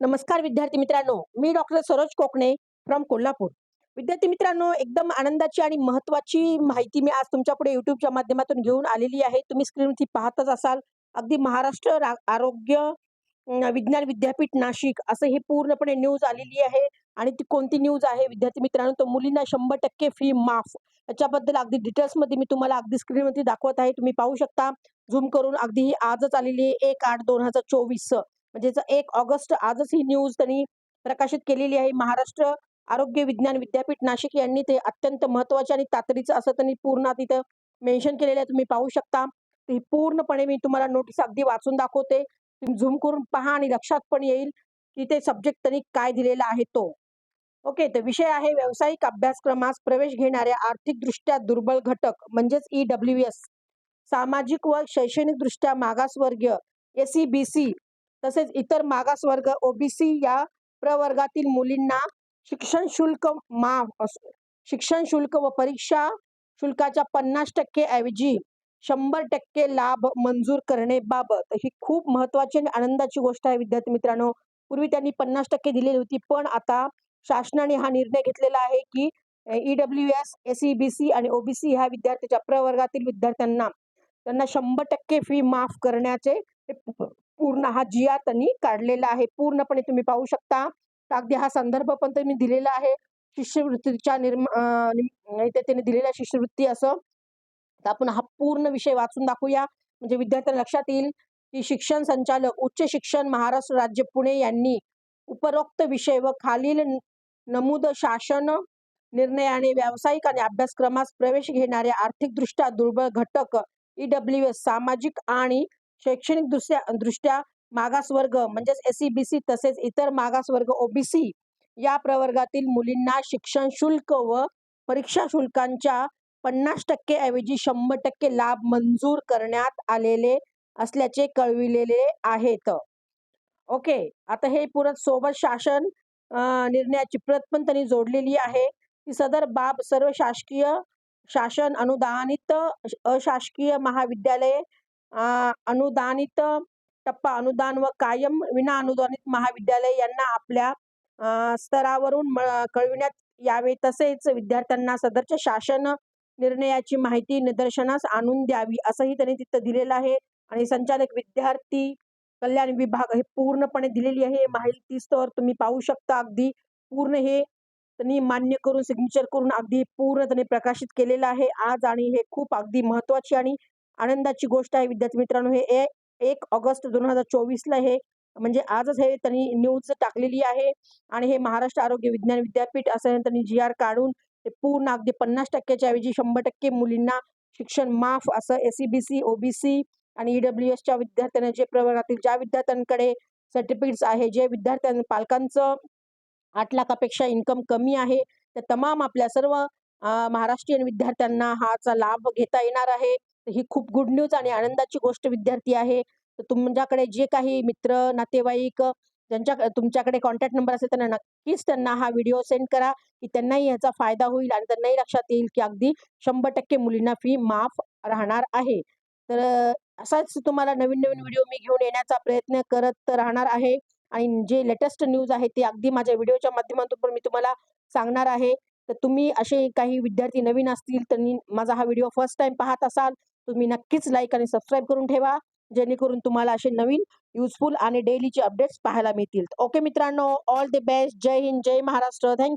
नमस्कार विद्यार्थी मित्रांनो मी डॉक्टर सरोज कोकणे फ्रॉम कोल्हापूर. विद्यार्थी मित्रांनो एकदम आनंदाची आणि महत्वाची माहिती मी आज तुमच्यापुढे युट्यूबच्या माध्यमातून घेऊन आलेली आहे. तुम्ही स्क्रीनवरती पाहतच असाल अगदी महाराष्ट्र आरोग्य विज्ञान विद्यापीठ नाशिक असं हे पूर्णपणे न्यूज आलेली आहे आणि ती कोणती न्यूज आहे? विद्यार्थी मित्रांनो तर मुलींना शंभर टक्के फी माफ. याच्याबद्दल अगदी डिटेल्समध्ये मी तुम्हाला अगदी स्क्रीनवरती दाखवत आहे. तुम्ही पाहू शकता झूम करून अगदी आजच आलेली आहे एक आठ दोन हजार चोवीस. म्हणजे एक ऑगस्ट आजच ही न्यूज त्यांनी प्रकाशित केलेली आहे. महाराष्ट्र आरोग्य विज्ञान विद्यापीठ नाशिक यांनी ते अत्यंत महत्त्वाचे आणि तातडीचं असं त्यांनी पूर्ण तिथं मेन्शन केलेलं आहे. तुम्ही पाहू शकता. ही पूर्णपणे मी तुम्हाला नोटीस अगदी वाचून दाखवते. तुम्ही झूम करून पहा आणि लक्षात पण येईल की ते सब्जेक्ट त्यांनी काय दिलेला आहे तो. ओके तर विषय आहे व्यावसायिक अभ्यासक्रमास प्रवेश घेणाऱ्या आर्थिकदृष्ट्या दुर्बल घटक म्हणजेच ई डब्ल्यू एस सामाजिक व शैक्षणिकदृष्ट्या मागासवर्गीय एस सी बी सी तसेच इतर मागासवर्ग ओबीसी या प्रवर्गातील मुलींना शिक्षण शुल्क माफ अस- शिक्षण शुल्क व परीक्षा शुल्काच्या पन्नास टक्के ऐवजी शंभर टक्के लाभ मंजूर करण्याबाबत ही खूप महत्वाची आणि आनंदाची गोष्ट आहे विद्यार्थी मित्रांनो. पूर्वी त्यांनी पन्नास टक्के दिलेली होती पण आता शासनाने हा निर्णय घेतलेला आहे की E S S C B C आणि ओबीसी ह्या विद्यार्थ्याच्या प्रवर्गातील विद्यार्थ्यांना त्यांना शंभर टक्के फी माफ करण्याचे पूर्ण हा जिया त्यांनी काढलेला आहे. पूर्णपणे तुम्ही पाहू शकता. अगदी हा संदर्भ पण त्यांनी दिलेला आहे. शिष्यवृत्तीच्या निर्मा अं, इथे त्यांनी दिलेला शिष्यवृत्ती असं. तर आपण हा पूर्ण विषय वाचून दाखवूया. म्हणजे विद्यार्थ्यांना लक्षात येईल की शिक्षण संचालक उच्च शिक्षण महाराष्ट्र राज्य पुणे यांनी उपरोक्त विषय व खालील नमूद शासन निर्णयाने व्यावसायिक आणि अभ्यासक्रमास प्रवेश घेणाऱ्या आर्थिकदृष्ट्या दुर्बळ घटक ई डब्ल्यू एस सामाजिक आणि शैक्षणिक दृष्ट्या दृष्ट्या मागासवर्ग म्हणजेच एस सी बी सी तसेच इतर मागासवर्ग ओबीसी या प्रवर्गातील मुलींना शिक्षण शुल्क व परीक्षा शुल्कांच्या पन्नास टक्के ऐवजी शंभर टक्के लाभ मंजूर करण्यात आलेले असल्याचे कळविलेले आहेत. ओके आता हे पुरत सोबत शासन निर्णयाची प्रत पण त्यांनी जोडलेली आहे. की सदर बाब सर्व शासकीय शासन अनुदानित अशासकीय महाविद्यालये अनुदानित टप्पा अनुदान व कायम विना अनुदानित महाविद्यालय यांना आपल्या स्तरावरून कळविण्यात यावे. तसेच विद्यार्थ्यांना सदरच्या शासन निर्णयाची माहिती निदर्शनास आणून द्यावी असंही त्यांनी तिथं दिलेलं आहे. आणि संचालक विद्यार्थी कल्याण विभाग हे पूर्णपणे दिलेली आहे. माहिती स्तर तुम्ही पाहू शकता. अगदी पूर्ण हे त्यांनी मान्य करून सिग्नेचर करून अगदी पूर्ण त्यांनी प्रकाशित केलेलं आहे. आज आणि हे खूप अगदी महत्वाची आणि आनंदाची गोष्ट आहे विद्यार्थी मित्रांनो. हे एक ऑगस्ट दोन हजार चोवीसला हे म्हणजे आजच हे त्यांनी न्यूज टाकलेली आहे. आणि हे महाराष्ट्र आरोग्य विज्ञान विद्यापीठ असं त्यांनी जी आर काढून ते पूर्ण अगदी पन्नास टक्क्याच्या ऐवजी शंभर टक्के मुलींना शिक्षण माफ असं S C B C OBC आणि ईडब्ल्यू एसच्या विद्यार्थ्यांना जे प्रवर्गातील ज्या विद्यार्थ्यांकडे सर्टिफिकेट्स आहे जे विद्यार्थ्यां पालकांचं आठ लाखापेक्षा इन्कम कमी आहे त्या तमाम आपल्या सर्व महाराष्ट्रीयन विद्यार्थ्यांना हाचा लाभ घेता येणार आहे. ही खूप गुड न्यूज आणि आनंदाची गोष्ट विद्यार्थी आहे. तर तुमच्याकडे जे काही मित्र नातेवाईक ज्यांच्या तुमच्याकडे कॉन्टॅक्ट नंबर असेल त्यांना नक्कीच त्यांना हा व्हिडिओ सेंड करा की त्यांनाही याचा फायदा होईल आणि त्यांनाही लक्षात येईल की अगदी शंभर टक्के मुलींना फी माफ राहणार आहे. तर असाच तुम्हाला नवीन नवीन व्हिडिओ मी घेऊन येण्याचा प्रयत्न करत राहणार आहे. आणि जे लेटेस्ट न्यूज आहे ते अगदी माझ्या व्हिडिओच्या माध्यमातून पण मी तुम्हाला सांगणार आहे. तर तुम्ही असे काही विद्यार्थी नवीन असतील त्यांनी माझा हा व्हिडिओ फर्स्ट टाइम पाहत असाल तुम्ही नक्कीच लाईक आणि सबस्क्राईब करून ठेवा जेणेकरून तुम्हाला असे नवीन युजफुल आणि डेलीचे अपडेट्स पाहायला मिळतील. ओके मित्रांनो ऑल द बेस्ट जय हिंद जय महाराष्ट्र. Thank you